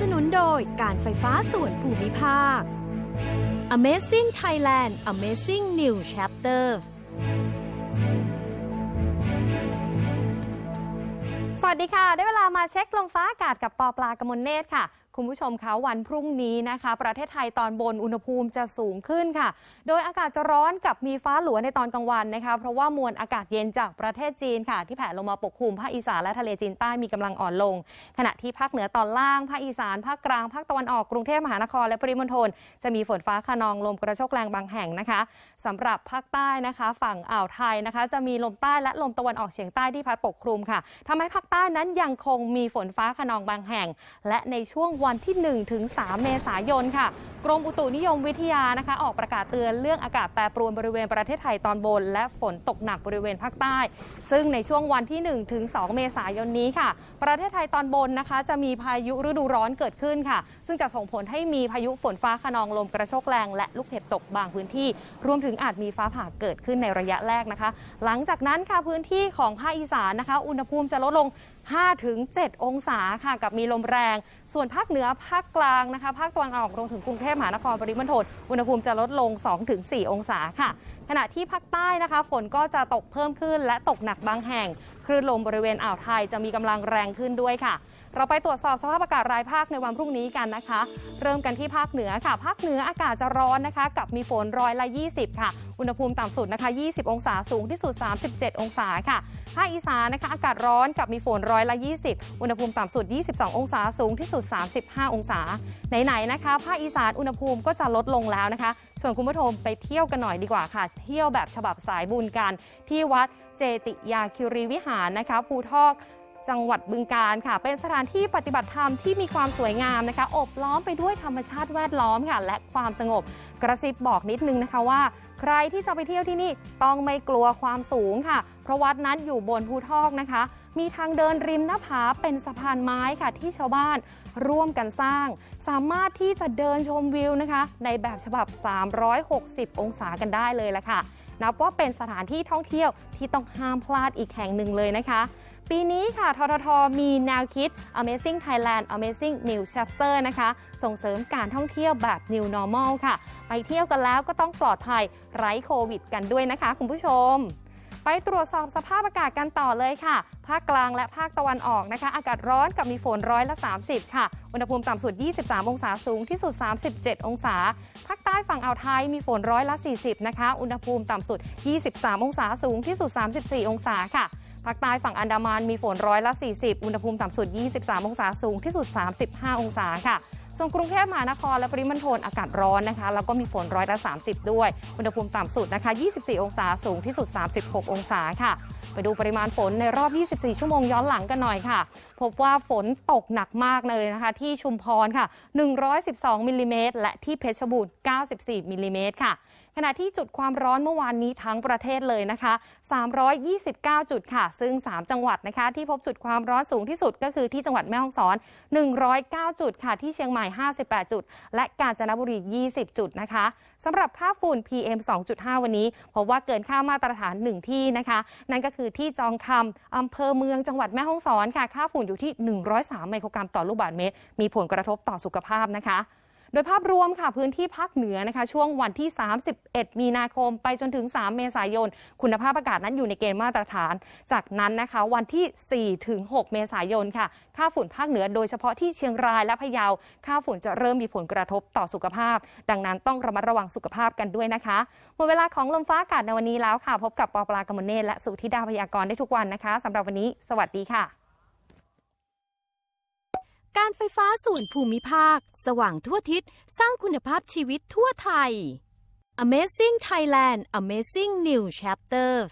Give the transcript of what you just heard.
สนุนโดยการไฟฟ้าส่วนภูมิภาค Amazing Thailand Amazing New Chapters สวัสดีค่ะ ได้เวลามาเช็คลมฟ้าอากาศกับปอปลากมลเนตรค่ะ คุณผู้ชมคะวันพรุ่งนี้นะคะ ประเทศไทยตอนบนอุณหภูมิจะสูงขึ้นค่ะ โดยอากาศจะร้อนกับมีฟ้าหลัวในตอนกลางวันนะคะ เพราะว่ามวลอากาศเย็นจากประเทศจีนค่ะ ที่แผ่ลงมาปกคลุมภาคอีสานและทะเลจีนใต้มีกำลังอ่อนลง ขณะที่ภาคเหนือตอนล่างภาคอีสานภาคกลางภาคตะวันออกกรุงเทพมหานครและปริมณฑลจะมีฝนฟ้าขนองลมกระโชกแรงบางแห่งนะคะสำหรับภาคใต้นะคะ ฝั่งอ่าวไทยนะคะ จะมีลมใต้และลมตะวันออกเฉียงใต้ที่พัดปกคลุมค่ะทำให้ภาคใต้นั้นยังคงมีฝนฟ้าขนองบางแห่ง และในช่วงวันันที่1ถึง3เมษายนค่ะ กรมอุตุนิยมวิทยานะคะ ออกประกาศเตือนเรื่องอากาศแปรปรวนบริเวณประเทศไทยตอนบน และฝนตกหนักบริเวณภาคใต้ ซึ่งในช่วงวันที่1ถึง2เมษายนนี้ค่ะ ประเทศไทยตอนบนนะคะ จะมีพายุฤดูร้อนเกิดขึ้นค่ะ ซึ่งจะส่งผลให้มีพายุฝนฟ้าขนองลมกระโชกแรงและลูกเห็บตกบางพื้นที่ รวมถึงอาจมีฟ้าผ่าเกิดขึ้นในระยะแรกนะคะ หลังจากนั้นค่ะพื้นที่ของภาคอีสานนะคะ อุณหภูมิจะลดลง 5-7 องศาค่ะ กับมีลมแรง ส่วนภาคเหนือภาคกลางนะคะ ภาคตะวันออกรวมถึงกรุงเทพมหานครปริมณฑลอุณหภูมิจะลดลง 2-4 องศาค่ะ ขณะที่ภาคใต้นะคะ ฝนก็จะตกเพิ่มขึ้นและตกหนักบางแห่งคลื่นลมบริเวณอ่าวไทยจะมีกำลังแรงขึ้นด้วยค่ะ เราไปตรวจสอบสภาพอากาศรายภาคในวันพรุ่งนี้กันนะคะ เริ่มกันที่ภาคเหนือค่ะ ภาคเหนืออากาศจะร้อนนะคะ กับมีฝนร้อยละ 20 ค่ะ อุณหภูมิต่ำสุดนะคะ 20 องศาสูงที่สุด 37 องศาค่ะภาคอีสานนะคะอากาศร้อนกับมีฝนร้อยละ 20 อุณหภูมิต่ำสุด 22 องศาสูงที่สุด 35 องศา ไหนๆนะคะ ภาคอีสานอุณหภูมิก็จะลดลงแล้วนะคะ ส่วนคุณผู้ชมไปเที่ยวกันหน่อยดีกว่าค่ะ เที่ยวแบบฉบับสายบุญกัน ที่วัดเจติยาคิรีวิหารนะคะภูทอก จังหวัดบึงการค่ะ เป็นสถานที่ปฏิบัติธรรมที่มีความสวยงามนะคะ อบล้อมไปด้วยธรรมชาติแวดล้อมค่ะ และความสงบ กระซิบบอกนิดนึงนะคะว่า ใครที่จะไปเที่ยวที่นี่ต้องไม่กลัวความสูงค่ะ เพราะวัดนั้นอยู่บนภูทอกนะคะมีทางเดินริมหน้าผาเป็นสะพานไม้ค่ะที่ชาวบ้านร่วมกันสร้าง สามารถที่จะเดินชมวิวนะคะ ในแบบฉบับ 360 องศากันได้เลยละค่ะ นับว่าเป็นสถานที่ท่องเที่ยวที่ต้องห้ามพลาดอีกแห่งหนึ่งเลยนะคะ ปีนี้ค่ะทททมีแนวคิด Amazing Thailand Amazing New Chapter นะคะ ส่งเสริมการท่องเที่ยวแบบ New Normal ค่ะ ไปเที่ยวกันแล้วก็ต้องปลอดภัยไร้โควิด กันด้วยนะคะคุณผู้ชมไปตรวจสอบสภาพอากาศกันต่อเลยค่ะ ภาคกลางและภาคตะวันออกนะคะ อากาศร้อนกับมีฝนร้อยละ 30 ค่ะ อุณหภูมิต่ำสุด 23 องศาสูงที่สุด 37 องศา ภาคใต้ฝั่งอ่าวไทยมีฝนร้อยละ 40 นะคะ อุณหภูมิต่ำสุด 23 องศาสูงที่สุด 34 องศาค่ะ ภาคใต้ฝั่งอันดามันมีฝนร้อยละ 40 อุณหภูมิต่ำสุด 23 องศาสูงที่สุด 35 องศาค่ะส่วนกรุงเทพมหานครและปริมณฑลอากาศร้อนนะคะ แล้วก็มีฝนร้อยละ 30 ด้วย อุณหภูมิต่ำสุดนะคะ 24 องศาสูงที่สุด 36 องศาค่ะ ไปดูปริมาณฝนในรอบ 24 ชั่วโมงย้อนหลังกันหน่อยค่ะ พบว่าฝนตกหนักมากเลยนะคะ ที่ชุมพรค่ะ 112 มิลลิเมตรและที่เพชรบูรณ์ 94 มิลลิเมตรค่ะ ขณะที่จุดความร้อนเมื่อวานนี้ทั้งประเทศเลยนะคะ 329 จุดค่ะ ซึ่ง 3 จังหวัดนะคะ ที่พบจุดความร้อนสูงที่สุดก็คือที่จังหวัดแม่ฮ่องสอน 109 จุดค่ะ ที่เชียงใหม่ 58 จุด และกาญจนบุรี 20 จุดนะคะสำหรับค่าฝุ่น PM 2.5 วันนี้พบว่าเกินค่ามาตรฐาน 1 ที่นะคะ นั่นก็คือที่จองคำอำเภอเมืองจังหวัดแม่ฮ่องสอนค่ะ ค่าฝุ่นอยู่ที่ 103 ไมโครกรัมต่อลูกบาศก์เมตร มีผลกระทบต่อสุขภาพนะคะ โดยภาพรวมค่ะพื้นที่ภาคเหนือนะคะ ช่วงวันที่ 31 มีนาคม ไปจนถึง 3 เมษายน คุณภาพอากาศนั้นอยู่ในเกณฑ์มาตรฐาน จากนั้นนะคะวันที่ 4 ถึง 6 เมษายนค่ะ ค่าฝุ่นภาคเหนือโดยเฉพาะที่เชียงรายและพะเยา ค่าฝุ่นจะเริ่มมีผลกระทบต่อสุขภาพ ดังนั้นต้องระมัดระวังสุขภาพกันด้วยนะคะหมดเวลาของลมฟ้าอากาศในวันนี้แล้วค่ะ พบกับปอปลากมลเนตและสุธิดาพยากรณ์ได้ทุกวันนะคะสำหรับวันนี้ สวัสดีค่ะ การไฟฟ้าส่วนภูมิภาค สว่างทั่วทิศ สร้างคุณภาพชีวิตทั่วไทย Amazing Thailand Amazing New Chapters